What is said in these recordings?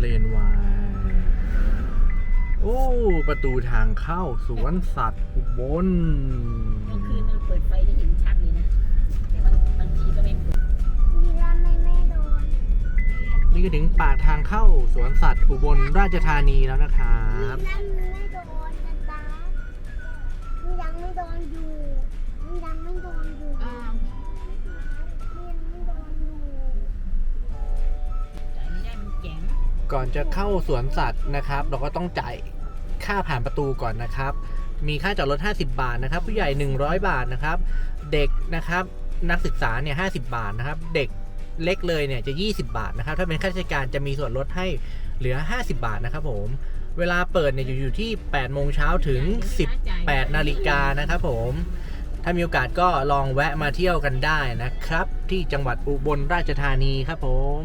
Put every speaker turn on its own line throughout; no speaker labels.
เลนวายโอ้ ประตูทางเข้าสวนสัตว์อุบล
กลางคืนเราเปิดไฟจะเห็นชัดเลยนะ แต่บางบางทีก็ไม่เปิด
ดีแล้วไม่ไม่โดน
นี่ก็ถึงปากทางเข้าสวนสัตว์อุบลราชธานีแล้วนะครับ
ดีแล้วไม่โดนนะจ๊ะมันยังไม่โดนอยู่มันยังไม่โดนอยู่
อ้าว
มัน
ก่อนจะเข้าสวนสัตว์นะครับ เราก็ต้องจ่ายค่าผ่านประตูก่อนนะครับ มีค่าจอดรถ 50 บาทนะครับ ผู้ใหญ่ 100 บาทนะครับ เด็กนะครับนักศึกษาเนี่ย50บาทนะครับ เด็กเล็กเลยเนี่ยจะ 20 บาทนะครับ ถ้าเป็นข้าราชการจะมีส่วนลดให้เหลือ 50 บาทนะครับผม เวลาเปิดเนี่ยอยู่อยู่ที่8โมงเช้าถึง 18นาฬิกานะครับผม ถ้ามีโอกาสก็ลองแวะมาเที่ยวกันได้นะครับ ที่จังหวัดอุบลราชธานีครับผม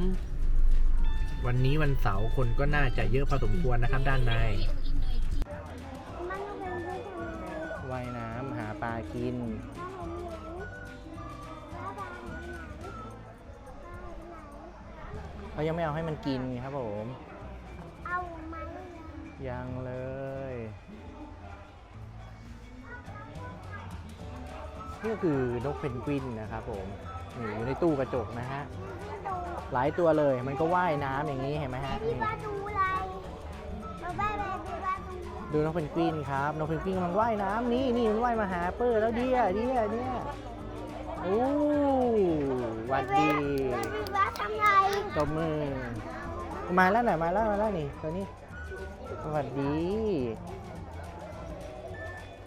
วันนี้วันเสาร์คนก็น่าจะเยอะพอสมควรนะครับด้านใน
ว่า
ยน้ำหาปลากิน เขายังไม่เอาให้มันกินครับผม
เอามาเลย
ยังเลยนี่ก็คือนกเพนกวินนะครับผมนี่อยู่ในตู้กระจกนะฮะ หลายตัวเลยมันก็ว่ายน้ำอย่างนี้เห็นไหมฮะ
พี่
นี่
ปลาดูอะไรมาบ้าไปดูปลาดู
ดูนกเพนกวินครับนกเพนกวินกำลังว่ายน้ำนี่นี่มันว่ายมาหาเปอร์แล้วเดียเดียเนี่ยโอ้หวัดดี
พี่ปลาทำไร
ตบมือมาแล้วหน่อยมาแล้วมาแล้วนี่ตัวนี้สวัสดี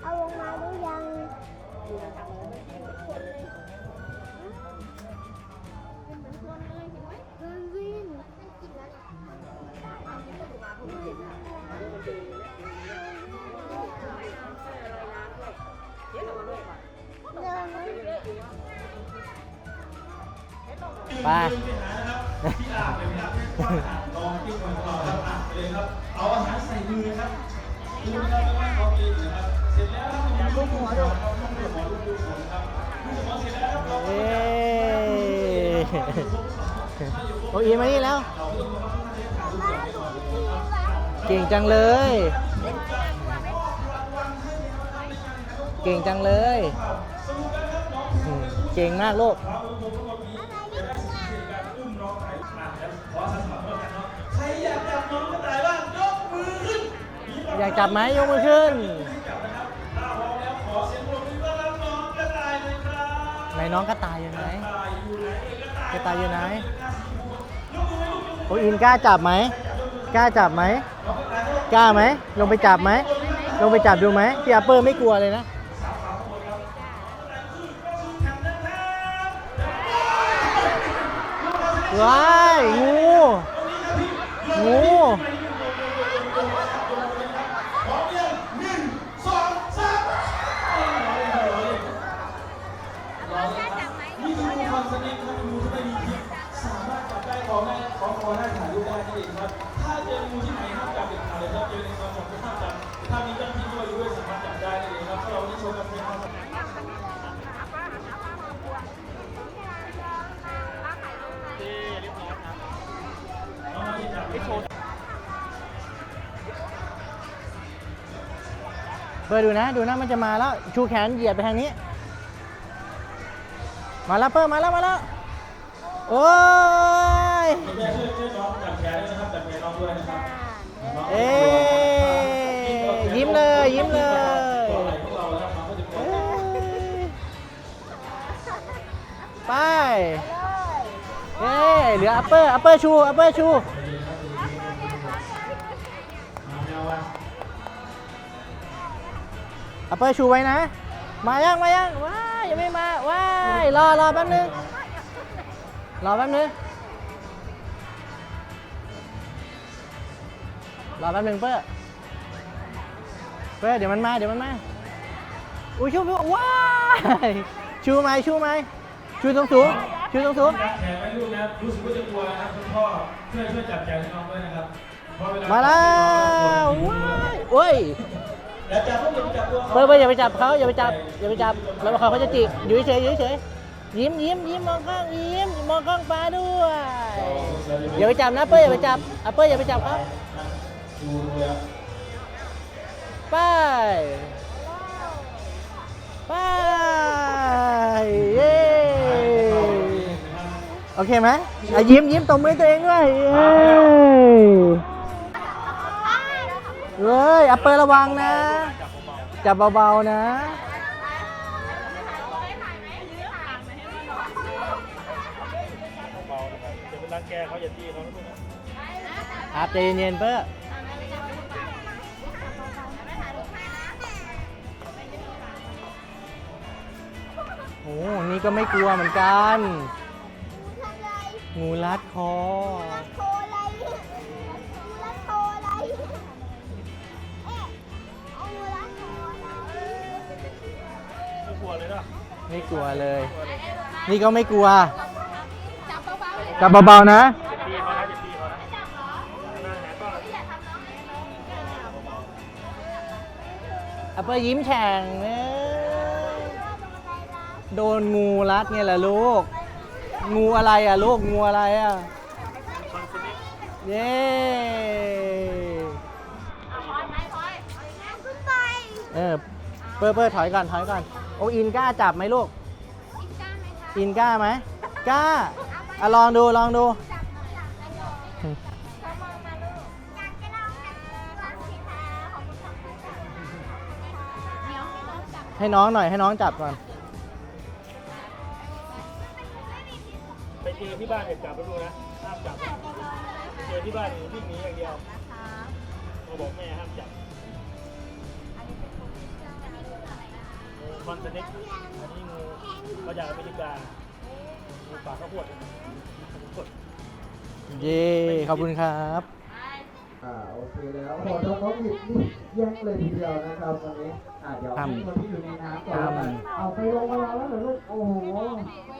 เอาลงมาหรือยัง
รับเอ้
โอ้ยมานี่แล้ว เก่งจังเลย เก่งจังเลย เก่งมากลูก
อยากจับ
ไหมยกมือขึ้น
ถ้าพร้อมแล้วขอเสียงปรบมือต้อนน้องกระต่ายเลยครับ
ไหนน้องกระต่ายอยู่ไหน
กระต่ายอยู่ไหน
โอ้อินกล้าจับไหมกล้าจับไหมกล้าไหมลงไปจับไหมลงไปจับดูไหมพี่อัปเปอร์ไม่กลัวเลยนะว้ายงูงู
ของได้ของคอได้ถ่ายรูปได้นั่เองครับ ถ้าเจองูที่ไหนห้ามจับเด็ดขาดเลยครับเจอในซอยสองก็ห้ามจับถ้ามีเจ้าหน้าที่ช่วยด้วยสามารถจับได้เองครับถ้าเราวันนี้โชว์กันเป็นความสำเร็จ
เปิดดูนะ ดูนะมันจะมาแล้ว ชูแขนเหยียดไปทางนี้ มาแล้วเปิดมาแล้วมาแล้ว โอ้
แม่ช่วยช่วยน้องจับแขนด้วยนะครับจับแขนน้องด้วยนะครับ
เอ้ยยิ้มเลยยิ้มเลย
ตัวไหนพวกเราแล้วน้องก็จะป็น
เอ้ยไปเอ้ยเหลืออัปเปอร์อัปเปอร์ชูอัปเปอร์ชูอัปเปอร์ชูไว้นะ มายังมายังว้ายยังไม่มาว้ายรอรอแป๊บนึงรอแป๊บนึง รอแป๊บนึงเปอร์เปอร์เดี๋ยวมันมาเดี๋ยวมันมาอุ้ยชูชูว้ายชูไหมชูไหมชูสูงสูงชูสูงสูง
จับแขนไว้ลูกนะรู้สึกว่าจะกลัวนะครับคุณพ่อช่วยช่วยจับแขนให้น้องด้วยนะครับเพราะเวลา
มาแล้วว้ายโอ้ย
แล้วจับพวกอย่าไปจับตัวเขา
เปิดเปิดอย่าไปจับเขาอย่าไปจับอย่าไปจับแล้วเขาเขาจะจิกอยู่เฉยๆอยู่เฉยยิ้มยิ้มยิ้มมองกล้องยิ้มมองกล้องป้าด้วยอย่าไปจับนะเป้ยอย่าไปจับอะเป้ยอย่าไปจับครับ
ดูเลยอะ
ไป ไป เย้ โอเคไหมอะยิ้มยิ้มตบมือตัวเองด้วย เย้เฮ้ยอัปเปอร์ระวังนะ จับเบาๆนะ
เบาๆนะครับจะเป็นรังแกเขาอย่าตีเขานะลูกนะครับ
ใจเย็นๆเป้อ อ้นี่ก็ไม่กลัวเหมือนกัน
ทำไร
งูรัดคอ
โทรอะไรแล้วโทรอะไรเอ๊ะเอาเวลาโทรอะไร
ไม่กลัวเลยนะ
ไม่กลัวเลย นี่ก็ไม่กลัว จับเบาๆนะ
อย่าตีเขานะอย่าตีเขานะหน้าแหนก็
อัปเปอร์ยิ้มแฉ่งเอ้ย โดนงูรัดไงล่ะลูก งูอะไรอะลูกงูอะไรอะ
คอนเสิร์ต
เย้
ขึ้นไป
เออเปอร์เปอร์ถอยก่อนถอยก่อนโออินกล้าจับไหมลูก อินกล้าไหมกล้าอะลองดูลองดู
อยากจะลองเป็นความผิดแท้ของคุณสองคนเดี๋ยวให้น้องจับ
ให้น้องหน่อยให้น้องจับก่อน
ไปเจอที่บ้านเด็กจับไปดูนะห้ามจับเจอที่บ้านวิ่งหนีอย่างเดียวเราบอกแม่ห้ามจับงูคอนเสิร์ตอันนี้งูเขาอยากอเมริกางูปากข้าวโพด
เย้ขอบคุณครับ
อ่าโอเคแล้วพอน้องน้องหยิบนี่แย่งเลยทีเดียวนะครับตอนนี้อ่าเดี๋ยวให้คนที่อยู่ในน้ำก่อนแล้วกันเอาไปลงมารอแล้วเหรอลูกโอ้โห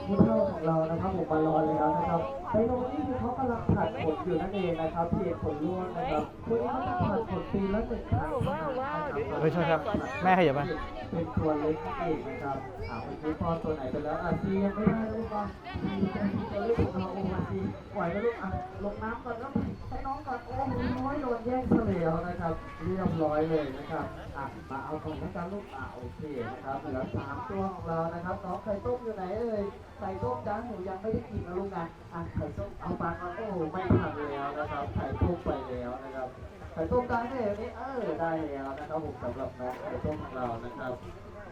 ผู้เฒ่าของเรานะครับผมมารอแล้วนะครับไปลงนี่คือเขากำลังผัดขนอยู่นั่นเองนะครับพี่เอกขนล้วนนะครับคนนี้เขาจะผัดขนปีละหนึ่งครั้งนะครับ
เฮ้ยโทษครับ แม่ขยับมา
เป็นตัวเล็กนั่นเองนะครับอ่าเมื่อกี้พอตัวไหนไปแล้วอะซียังไม่ได้ลูกก่อนซีเป็นตัวเล็กของเราโอ้โหซีปล่อยไปลูกอะลงน้ำก่อนแล้ว แย่งเฉลียวนะครับ เรียบร้อยเลยนะครับอะมาเอาของแล้วกันลูกอะโอเคนะครับเหลือสามตัวของเรานะครับน้องไข่ต้มอยู่ไหนเอ่ยไข่ต้มจ้าหนูยังไม่ได้กินนะลูกนะอะไข่ต้มเอาปากมาโอ้โหไม่ทันแล้วนะครับไข่ต้มไปแล้วนะครับไข่ต้มได้ไหมเอ่ยนี่เออได้แล้วนะครับผมสำหรับน้องไข่ต้มของเรานะครับ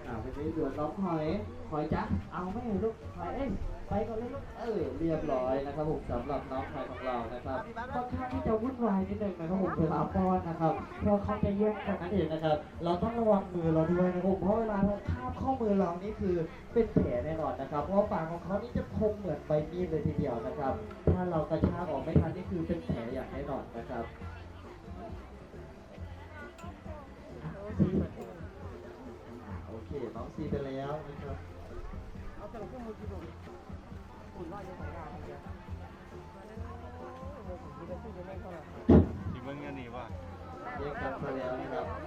อ่าวันนี้เหลือน้องหอยหอยจ๊ะเอาไหมลูกหอยเอ้ ไปก่อนเลยลูกเออเรียบร้อยนะครับผมสำหรับน้องหอยของเรานะครับค่อนข้างที่จะวุ่นวายนิดนึงนะครับผมเวลาป้อนนะครับเพราะเขาจะแย่งกันนั่นเองนะครับ เราต้องระวังมือเราด้วยนะครับผมเพราะเวลาเราคาบข้อมือเรานี่คือเป็นแผลแน่นอนนะครับ เพราะว่าปากของเขานี่จะคมเหมือนใบมีดเลยทีเดียวนะครับ ถ้าเรากระชากออกไม่ทันนี่คือเป็นแผลอย่างแน่นอนนะครับอ่าโอเคน้องซีไปแล้วนะครับ
อีกเมื่อไงเงินนี่ว่
เรียกครับมาแล้วนะครับ